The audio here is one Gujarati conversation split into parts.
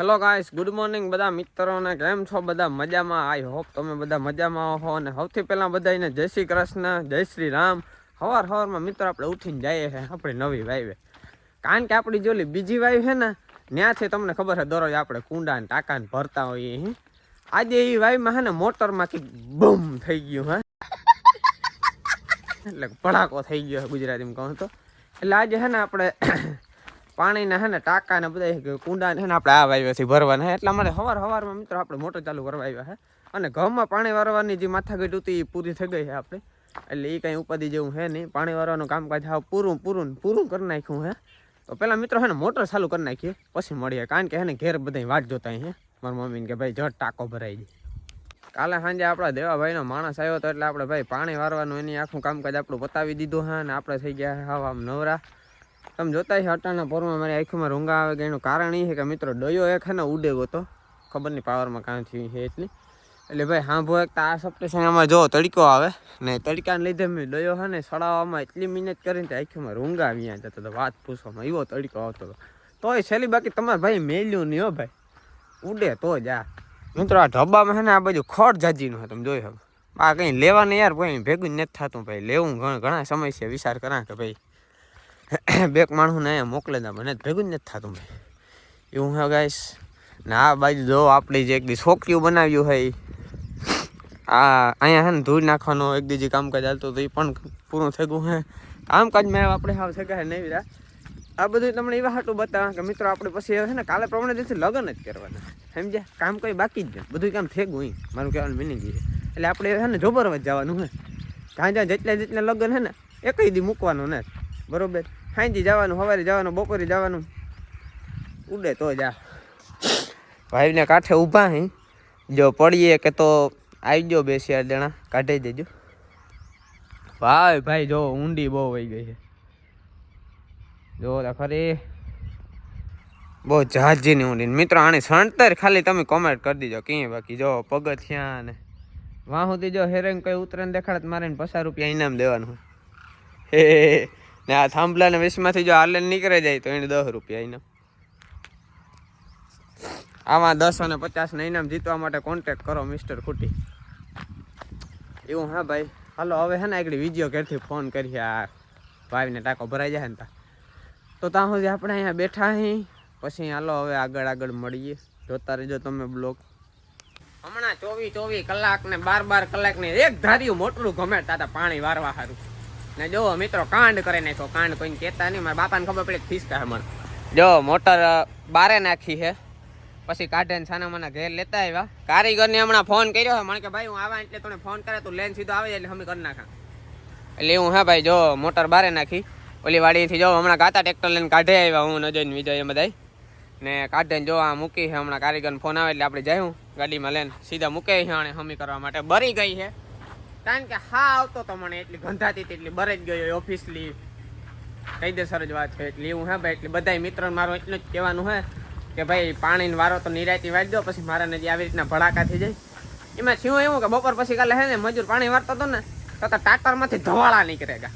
હેલો ગાઈસ ગુડ મોર્નિંગ બધા મિત્રોને. કેમ છો બધા? મજામાં? આઈ હોપ તમે બધા મજામાં હો. અને સૌથી પહેલાં બધાને જય શ્રી કૃષ્ણ, જય શ્રી રામ. હવાર હવારમાં મિત્રો આપણે ઉઠીને જઈએ છે આપણી નવી વાઈવે. કારણ કે આપણી જોલી બીજી વાઈવ છે ને ત્યાંથી તમને ખબર છે દરરોજ આપણે કુંડા ને ટાંકા ને ભરતા હોઈએ. આજે એ વાઈવમાં છે ને, મોટરમાંથી બમ થઈ ગયું હે. એટલે ભડાકો થઈ ગયો ગુજરાતીમાં કહું તો. એટલે આજે છે ને, આપણે પાણીના હે ને ટાંકા ને બધા કુંડા ને આપણે આ વાવ્યાથી ભરવાના છે એટલા માટે સવાર સવારમાં મિત્રો આપણે મોટર ચાલુ કરવા આવ્યા છે અને ઘઉંમાં પાણી વારવાની જે માથાકૂટ હતી એ પૂરી થઈ ગઈ છે આપણે. એટલે એ કાંઈ ઉપાધિ જેવું હે નહીં. પાણી વારવાનું કામકાજ હાવ પૂરું પૂરું પૂરું કરી નાખ્યું હે. તો પેલા મિત્રો હે ને મોટર ચાલુ કરી નાખીએ, પછી મળીએ. કારણ કે હે ને ઘેર બધા વાટ જોતા હે. મારા મમ્મીને કે ભાઈ જટ ટાંકો ભરાઈ જાય કાલે સાંજે આપણા દેવાભાઈનો માણસ આવ્યો હતો એટલે આપણે ભાઈ પાણી વારવાનું એની આખું કામકાજ આપણું પતાવી દીધું હે અને આપણે થઈ ગયા હા આમ નવરા. તમે જોતા છે અટાણા પોરમાં મારી આંખોમાં રૂંગા આવે કે એનું કારણ એ છે કે મિત્રો ડયો એક છે ને ઉડે ગયો તો. ખબર નહીં પાવરમાં કાં થયું છે એટલી. એટલે ભાઈ હાંભો એક તો આ સપ્ટેશનમાં જો તડકો આવે ને તડકાને લીધે મેં ડયો છે ને સડાવવામાં એટલી મહેનત કરીને તે રૂંગા આવ્યા જતો હતો વાત પૂછવામાં એવો તડકો આવતો હતો. તોય છેલ્લી બાકી તમારે ભાઈ મેલ્યું નહીં હો ભાઈ. ઉડે તો જ આ. મિત્રો આ ઢબ્બામાં છે ને આ બાજુ ખોટ જાજીનું હોય તમે જોઈ શકો. આ કંઈ લેવાનું યાર, કોઈ ભેગું નથી થતું ભાઈ. લેવું ઘણા ઘણા સમય છે, વિચાર કરા કે ભાઈ. બેક માણસને અહીંયા મોકલે દે મને ભેગું જ નથી થતું ભાઈ એવું હે ગાઈસ ને આ બાજુ જો આપણી જે એક દી છોકરીઓ બનાવ્યું હોય આ અહીંયા હે ને ધૂળ નાખવાનો એક દીજી કામકાજ ચાલતું હતું એ પણ પૂરું થઈ ગયું હે. કામકાજમાં આપણે હાવ સગા નહીં રહ્યા. આ બધું તમને એવા હાટું બતાવે કે મિત્રો આપણે પછી છે ને કાલે પ્રમાણે દિવસે લગ્ન જ કરવાના. સમજ્યા? કામ કોઈ બાકી જ નહીં બધું કામ થઈ ગયું મારું કહેવાનું મિનિંગ છે. એટલે આપણે છે ને જોબરવા જવાનું હે. જ્યાં જ્યાં જેટલા જેટલા લગ્ન છે ને, એક દી મૂકવાનું ને. બરોબર? સાંજે જવાનું, સવારે જવાનું, બપોરે જવાનું. ઉડે તો જા. ભાઈને કાંઠે ઊભા હે. જો પડીએ કે તો આવી ગયો બે ચાર જણા, કાઢી દેજો. ભાઈ ભાઈ, જો ઊંડી બહુ વહી ગઈ છે. જો ખરી બહુ જહાજીની ઊંડી. મિત્રો, આની સણતર ખાલી તમે કોમેન્ટ કરી દીજો. કઈ બાકી? જો પગથિયા ને વાહ સુધી જો હેરેંગ કઈ ઉતરણ દેખાડે મારે પચાસ રૂપિયા ઇનામ દેવાનું હે. ને આ થાંભલા ને વીસમાંથી જો હાલે નીકળે જાય તો એને દસ રૂપિયા ઇનામ આમાં દસ અને પચાસ ને ઇનામ જીતવા માટે કોન્ટેક કરો મિસ્ટર ખુટી એવું હા ભાઈ. હાલો, હવે હે ને આગળ વીડિયો ઘેરથી ફોન કરીએ. આ ભાઈને ટાંકો ભરાઈ જાય ને તા. તો ત્યાં સુધી આપણે અહીંયા બેઠા અહીં પછી હાલો, હવે આગળ આગળ મળીએ. જોતા રહેજો તમે બ્લોગ. હમણાં ચોવીસ ચોવીસ કલાક ને બાર બાર કલાક ને એક ધાર્યું મોટલું ગમે તાતા પાણી વારવા સારું ને જો મિત્રો કાંડ કરે નાખો કાંડ કોઈને કહેતા નહીં. મારા બાપાને ખબર પડે ખીસકા હે મને. જો મોટર બારે નાખી છે. પછી કાઢે ને સાના મને ઘેર લેતા આવ્યા. કારીગરને હમણાં ફોન કર્યો મને કે ભાઈ હું આવા એટલે તને ફોન કરે તું લેન સીધો આવે એટલે અમે કરી નાખા. એટલે એવું હા ભાઈ, જો મોટર બારે નાખી. ઓલી વાડીથી જો હમણાં ગાતા ટ્રેક્ટર લઈને કાઢે આવ્યા હું નજર વિજય એ બધાય. ને કાઢે જો આ મૂકી છે. હમણાં કારીગરને ફોન આવે એટલે આપણે જયું ગાડીમાં લઈને. સીધા મૂકે છે અને હમી કરવા માટે બરી ગઈ છે. કારણ કે હા આવતો તો મને એટલી ગંધાતી હતી, એટલી બરે જ ગયો ઓફિસલી કાયદેસર જ વાત છે એટલે એવું હે ભાઈ, એટલે બધા મિત્રો મારું એટલું જ કહેવાનું હે કે ભાઈ, પાણીની વારો તો નિરાયતી વાળી દો, પછી મારા નદી આવી રીતના ભડાકા થઈ જાય. એમાં થયું એવું કે બપોર પછી કાલે હે ને મજૂર પાણી વારતો હતો ને, તો ટાટરમાંથી ધવાળા નીકળેગા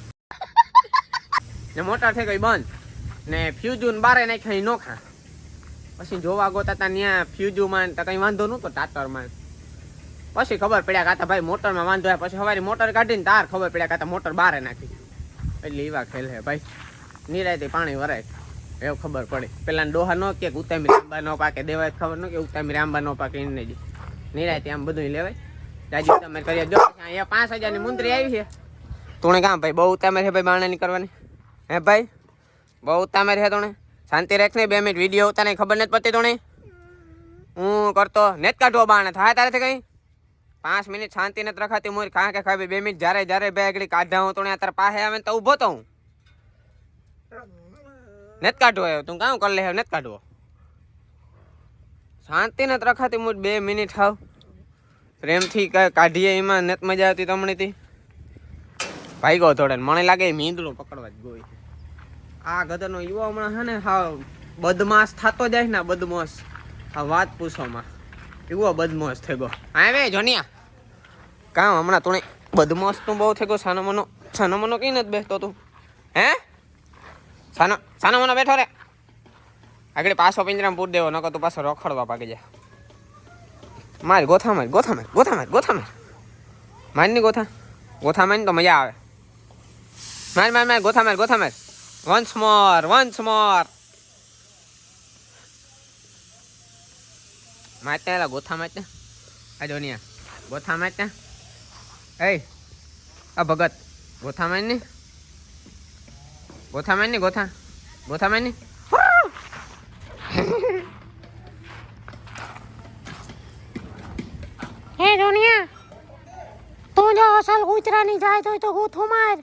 ને મોટર થઈ ગઈ બંધ. ને ફ્યુજુન બારે નાખ્યા નોખા. પછી જોવા ગોતા ત્યાં ફ્યુઝુમાં તો કંઈ વાંધો નહોતો ટાટરમાં પછી ખબર પડ્યા કાતા ભાઈ મોટરમાં વાંધો હોય. પછી સવારે મોટર કાઢીને તાર ખબર પડ્યા કાતા મોટર બારે નાખી એટલે એવા ખેલ હે ભાઈ. નિરાયથી પાણી વરાય. એવું ખબર પડે. પેલા ડોહા ન કે ઉતામી રાંબા ન પાકે દેવાય ખબર ન કે ઉતામી રાંબા ન પાકે એને જ. નિરાયતે આમ બધું લેવાય. દાદી તમે કરીએ જો અહીંયા પાંચ હજારની મુંદરી આવી છે. તુણે કામ ભાઈ? બહુ ઉતામેર છે ભાઈ બારણાની કરવાની. હે ભાઈ? બહુ ઉતામેર છે તોણે શાંતિ રાખ ને બે મિનિટ. વીડિયો ઉતારે ખબર નથી પડતી તણે હું કરતો નેત કાઢવો બાણે. થાય તારે કઈ? પાંચ મિનિટ શાંતિ નથી રખાતી મોરી કાં કે ખાવી બે મિનિટ જ્યારે જ્યારે બે આગળ કાઢા હું તો તારા પાસે આવે તો ઊભો તો હું. નેત કાઢવો આવ્યો તું કામ કરી લે નથી કાઢવો. શાંતિ નથી રખાતી મોરી, બે મિનિટ હાવ. પ્રેમથી કાઢીએ એમાં નેત મજા આવતી તમણીથી ભાઈ ગયો થોડે મને લાગે મીંદડું પકડવા જ ગોઈ. આ ગદરનો યુવા હમણાં છે ને હા બદમાશ થતો જાય ને બદમાશ. હા વાત પૂછોમાં એવો બદમાશ થઈ ગયો હા વે, જોનિયા. કામ હમણાં તું બદમાશ તું બહુ થઈ ગયો સાનો મનો સાનો મનો કઈ નથી બેસતો તું? હે? સાનો સાનો મનો બેઠો રે. આગળ પાછો પિંજરામાં પૂર દેવો, નકર તું પાછો રખડવા પાકી જાય માર ગોથા માર ગોથા માર ગોથા માર ગોથા માર. મારની ગોથા. ગોથા માર તો મજા આવે. માર માર માર, ગોથા માર ગોથા માર. વન્સ મોર વન્સ મોર. મારતે એલા ગોથા મારતે આ જોનિયા ગોથા મારતે એ આ ભગત. ગોથા માર ને ગોથા માર ને ગોથા? ગોથા માર ને હે જોનિયા તું જો અસલ ગુજરાની જાય તો તો ગોથો માર.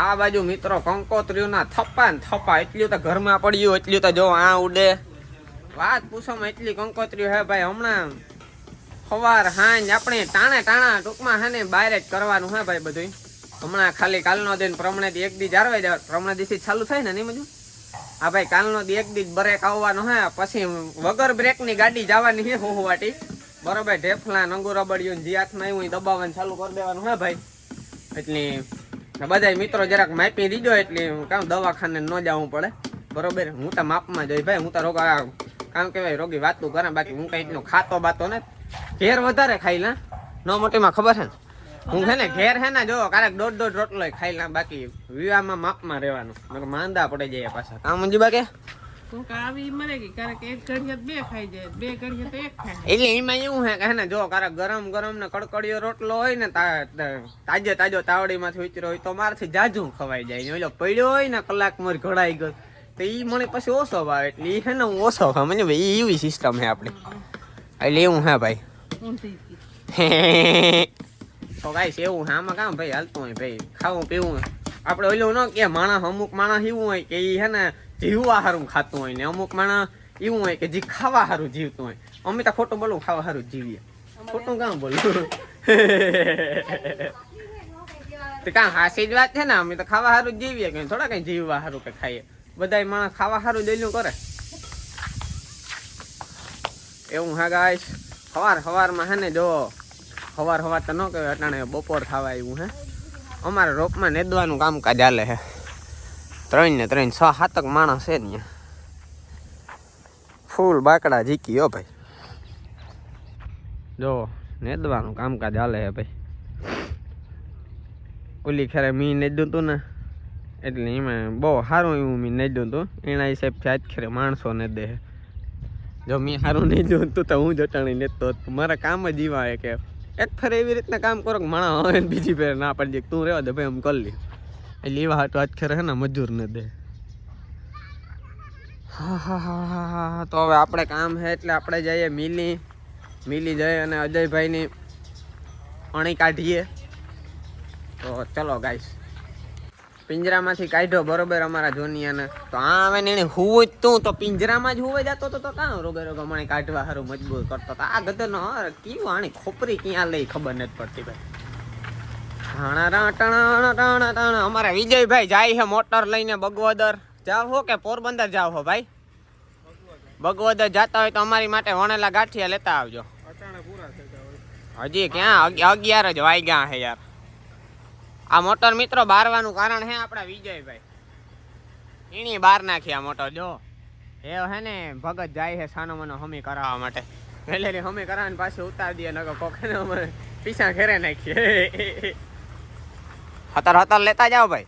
આ બાજુ મિત્રો કંકોત્રીઓ ના થપ્પા ને થપ્પા. એટલું તો ઘરમાં પડ્યું એટલું તો જો આ ઉડે. વાત પૂછવામાં એટલી કંકોત્રી હે ભાઈ, હમણાં સવાર હાંજ આપણે ટાણે ટાણા ટૂંકમાં હે ને બહાર જ કરવાનું હે ભાઈ બધું હમણાં ખાલી કાલનો દિન પ્રમણે એક દી જાળવાઈ દેવા, પ્રમણે દિવસથી ચાલુ થાય ને નહીં મજુ હા ભાઈ કાલનો દી એક દી બ્રેક આવવાનો હે, પછી વગર બ્રેકની ગાડી જવાની છે હોહવાટી બરોબર, ઢેફલા નંગુ રબડિયું જે હાથમાં આવ્યું એ દબાવવાનું ચાલુ કરી દેવાનું હે ભાઈ. એટલે બધા મિત્રો જરાક માપી દીધો એટલે કામ દવાખાને ન જવું પડે. બરોબર, હું તો માપમાં જઈ ભાઈ, હું તો રોગ આ કામ કહેવાય રોગી વાતું કરે બાકી હું કઈ એટલું ખાતો બાતો ને ઘેર વધારે ખાઈ લા. ન મોટીમાં ખબર છે ને? હું છે ને ઘેર છે ને જો ક્યારેક દોઢ દોઢ રોટલો ખાઈ લા બાકી વિવાહમાં માપમાં રહેવાનું. માંદા પડે જાય પાછા. કામ મંજી બાકે એટલે એમાં એવું હે કે જો કારક ગરમ ગરમ ને કડકડીયો રોટલો હોય ને તાજો તાજે તાજો તાવડીમાંથી ઉતર્યો હોય તો મારથી જાજુ ખવાઈ જાય. ને ઓલો પડ્યો હોય ને કલાક મોર ઘડાઈ ગયો. તો એ મને પછી ઓછો ભાવે એટલે એ હે ને હું ઓછો ખાવ મને ભાઈ એવી સિસ્ટમ હે આપણે. એટલે એવું હા ભાઈ. તો ગાઈસ એવું હે આમાં કામ ભાઈ હાલતું હોય ભાઈ. ખાવું પીવું. આપણે ઓલું ન કે માણસ અમુક માણસ એવું હોય કે એ હે ને જીવવા સારું ખાતું હોય ને અમુક માણસ એવું હોય કે જે ખાવા સારું જીવતું હોય. અમે તો ખોટું બોલું ખાવા સારું જીવીએ. ખોટું કામ બોલું. તો કાં હાસી જ વાત છે ને અમે તો ખાવા સારું જીવીએ કે થોડા કઈ જીવવા સારું કે ખાઈએ. બધા માણસ ખાવા સારું દેલું કરે. એવું હા ગાઈશ સવાર સવારમાં હે ને જો સવાર સવાર તો ન કહેવાય, અટાણે બપોર થવા આવ્યું હે. અમારે રોપમાં નેદવાનું કામકાજ હાલે હે. ત્રણ ને ત્રણ, છ સાતક માણસ છે ને ફૂલ બાકડા જીકી હો ભાઈ. જો, નેદવાનું કામકાજ હાલે હે ભાઈ. ઓલી ખેરે મી નેદ્યું તું ને. એટલે એમાં બહુ સારું એવું નહીં નેદ્યું હતું. એના હિસાબથી આજ ખેરે માણસો ને દે. જો મેં સારું નહીં જોતું તો હું જટાણી લેતો મારા કામ જ એવા હે કે એક ફરે એવી રીતના કામ કરો કે માણા હવે બીજી ફેર ના પડી તું રહેવા દે ભાઈ એમ કરી લે. એટલે એવા હાટો આજ ખેરે ને, મજૂર ને દે. હા હા હા હા તો હવે આપણે કામ છે એટલે આપણે જઈએ મિલી. મિલી જઈએ અને અજયભાઈની અણી કાઢીએ. તો ચલો ગાઈસ પિંજરામાંથી કાઢ્યો બરોબર અમારા જોનિયાને. તો આ આવે ને એને હુવે જ તું તો પિંજરામાં જ હુવે જતો તો તો કાં રોગે રોગે મને કાઢવા હારું મજબૂર કરતો. તો આ ગધન હર કેવું આની ખોપરી ક્યાં લઈ ખબર નથી પડતી ભાઈ. અમારા વિજયભાઈ જાય છે મોટર લઈને બગવદર. જાવ હો કે પોરબંદર જાવ હો ભાઈ? બગવદર જાતા હોય તો અમારી માટે વણેલા ગાંઠિયા લેતા આવજો. હજી ક્યાં? અગિયાર જ વાગ્યા છે યાર. આ મોટર મિત્રો બારવાનું કારણ હે આપણા વિજયભાઈ. એની બાર નાખી આ મોટર, જો. એ હે ને, ભગત જાય છે સાનો મનો હમી કરાવવા માટે. વેલેરી હમી કરાવીને પાછી ઉતાર દઈએ, નકર કોકને અમે પીછા ઘરે નાખીએ. હતાર હતાર લેતા જાઓ ભાઈ.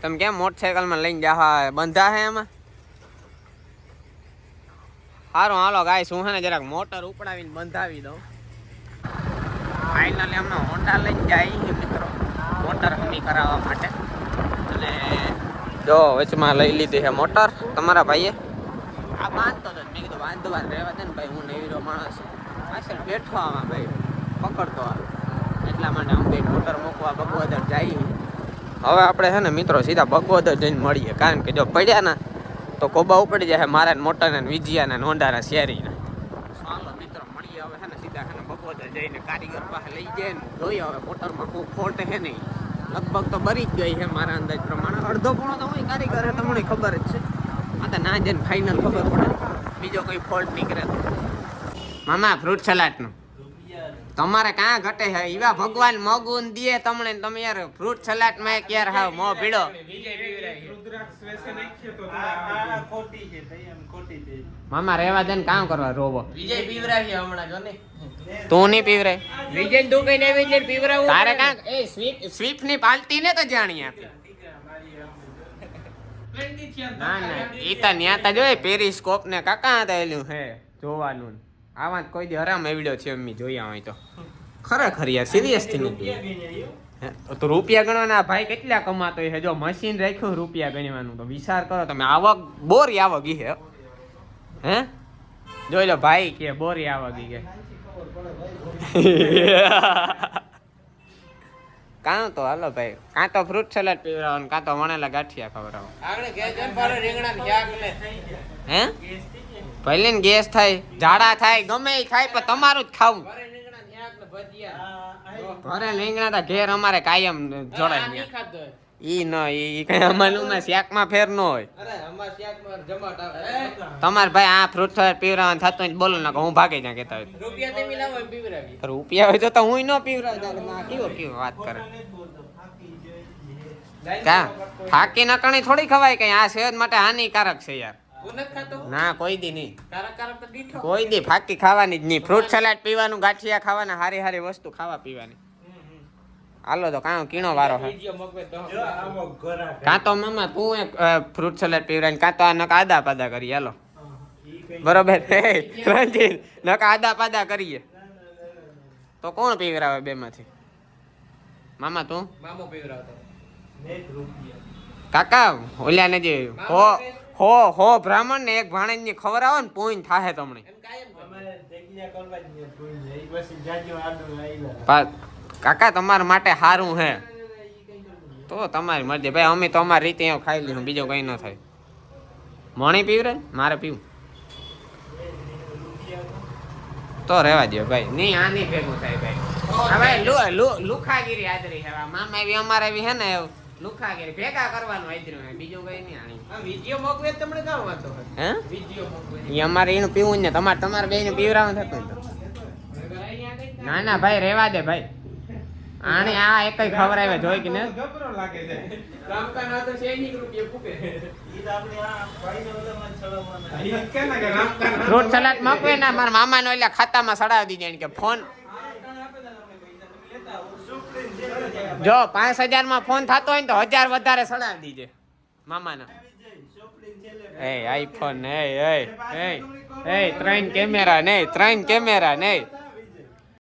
તમે કેમ મોટરસાયકલમાં લઈને જા બંધા હે એમાં? સારું હાલો ગાય શું હે ને જરાક મોટર ઉપડાવીને બંધાવી દઉં. ફાઇનલી અમને હોન્ડા લઈને જાય મિત્રો. મોટર હમી કરાવવા માટે. અને જો વચમાં લઈ લીધી છે મોટર તમારા ભાઈએ? આ બાંધતો હતો મેં કીધું બાંધવા રહેવા દે ને ભાઈ હું નેવીરો માણસ છું. પાછળ બેઠો આમાં ભાઈ. પકડતો આવે એટલા માટે અમે ભાઈ મોટર મૂકવા બગોદર જઈએ. હવે આપણે છે ને મિત્રો સીધા બગોદર જઈને મળીએ. કારણ કે જો પડ્યા ને તો કોબા ઉપડી જાય મારા ને મોટા હોન્ડાને શેરીને ને હોન્ડાના શેરીના ચાલો મિત્રો મળીએ હવે છે ને સીધા છે ને બગોદર જઈને કારીગર પાસે લઈ જાય જોઈએ હવે મોટરમાં કોઈ ફોલ્ટ હે નહીં. લગભગ તો બરી જ ગઈ છે મારા અંદાજ પ્રમાણે. અડધો પોણો તો હોય કારીગર તમને ખબર જ છે. આ તો ના જઈને ફાઇનલ ખબર પડે બીજો કોઈ ફોલ્ટ નીકળે મામા ફ્રૂટ સલાડનું તમારે કાં ઘટે છે એવા ભગવાન મગુન દે તમને તમે યાર ફ્રૂટ સલાડમાં એક યાર હાવ મો ભીડો. મામા રેવા દે કામ કરવા, રોવો. વિજય પીવરાવી હમણાં, જો ને. તું નહીં પીવરે વિજય તું કઈ આવી એટલે પીવરાવું તારે કાંક એ સ્વીપ સ્વીપની પાલતી ને તો જાણી આપી ના ના ઈ તો ન્યા તા જોય પેરિસ્કોપ ને કાકા હતા એલું હે જોવાનું. આવા કોઈ દી હરામ એવડ્યો છે એમની જોયા હોય તો. ખરેખર યાર સિરિયસથી નથી તો રૂપિયા ગણવાના ભાઈ કેટલા કમાતો હે જો મશીન રાખ્યું રૂપિયા ગણવાનું. તો વિચાર કરો તમે આવક બોરી આવક ઈ હે હે? જોઈ લો ભાઈ કે બોરી આવક ઈ કે કાં તો હાલો ભાઈ. કાં તો ફ્રૂટ સલાડ પીવડાવો કાં તો વણેલા ગાંઠિયા ખવડાવો. હે? ભલે ને ગેસ થાય ઝાડા થાય ગમે એ થાય પણ તમારું જ ખાવું. ઘરે રીંગણા ઘરે રીંગણા તા ઘેર અમારે કાયમ જોડાય. ઈ ન ઈ કઈ અમારું શેકમાં ફેર ન હોય. અરે અમાર શાકમાં જમાટ આવે. તમારે ભાઈ આ ફ્રૂટ સલાડ પીવડાવવાનું થતું હોય બોલો ના હું ભાગી જાય કેતા હોય. રૂપિયા એમ પીવરાવી હોય તો તો હું ન પીવડાવતા ના કેવો કેવો વાત કરે. કા ફાકી નકણી થોડી ખવાય કઈ? આ સેહત માટે હાનિકારક છે યાર. ના કોઈ દી નહીં. કોઈ દી ફાકી ખાવાની જ નહીં. ફ્રૂટ સલાડ પીવાનું ગાંઠિયા ખાવાના હારી હારી વસ્તુ ખાવા પીવાની. હાલો તો કાં કીણો વારો હે. બીજો મગવે દહ કાં તો મામા તું એક ફ્રૂટ સલાડ પીવડાય કાં તો આ નક આદા પાદા કરીએ. હાલો. બરોબર. રણજીત નક આદા પાદા કરીએ. તો કોણ પીવરાવે બે માંથી મામા તું? મામો પીવરાવતો. કાકા ઓલ્યા ને જે હો હો હો બ્રાહ્મણ ને એક ભાણેજની ખબર આવે ને પોઈન થાહે તમને. કરે. કાકા તમારા માટે સારું હે. તો તમારી મરજી. ભાઈ અમે તો અમારી રીતે ખાઈ લીધું બીજું કંઈ ન થાય. મણી પીવરે મારે પીવું. તો રહેવા દો ભાઈ. નહીં આ નહીં ભેગું થાય ભાઈ. હવે લુ- લુ- લુખાગીરી આદરી છે મામા એવી અમારે એવી છે ને લુખાગીરી. ભેગા કરવાનું હે બીજું કઈ નહીં આણી આ વિજયો તમને કામ વાંધો હે? વિજયો મગવે ઈ અમારે એનું પીવું ને. તમારે તમારે બેયને પીવરાવું થતું ના ના ભાઈ રેવા દે ભાઈ. આને આ એક ખવડાવે જોઈ કે ને? રામકાન હતો સૈનિક રૂપિયે ફૂકે ફ્રૂટ સલાડ મકવે ના મારા મામાનો એટલે ખાતામાં સડાવી દીજે એને કે ફોન. જો પાંચ હજારમાં ફોન થતો હોય ને તો હજાર વધારે સડાવી દીજે મામાના. એ આઈફોન એ એ એ ત્રણ કેમેરા નહીં ત્રણ કેમેરા નહીં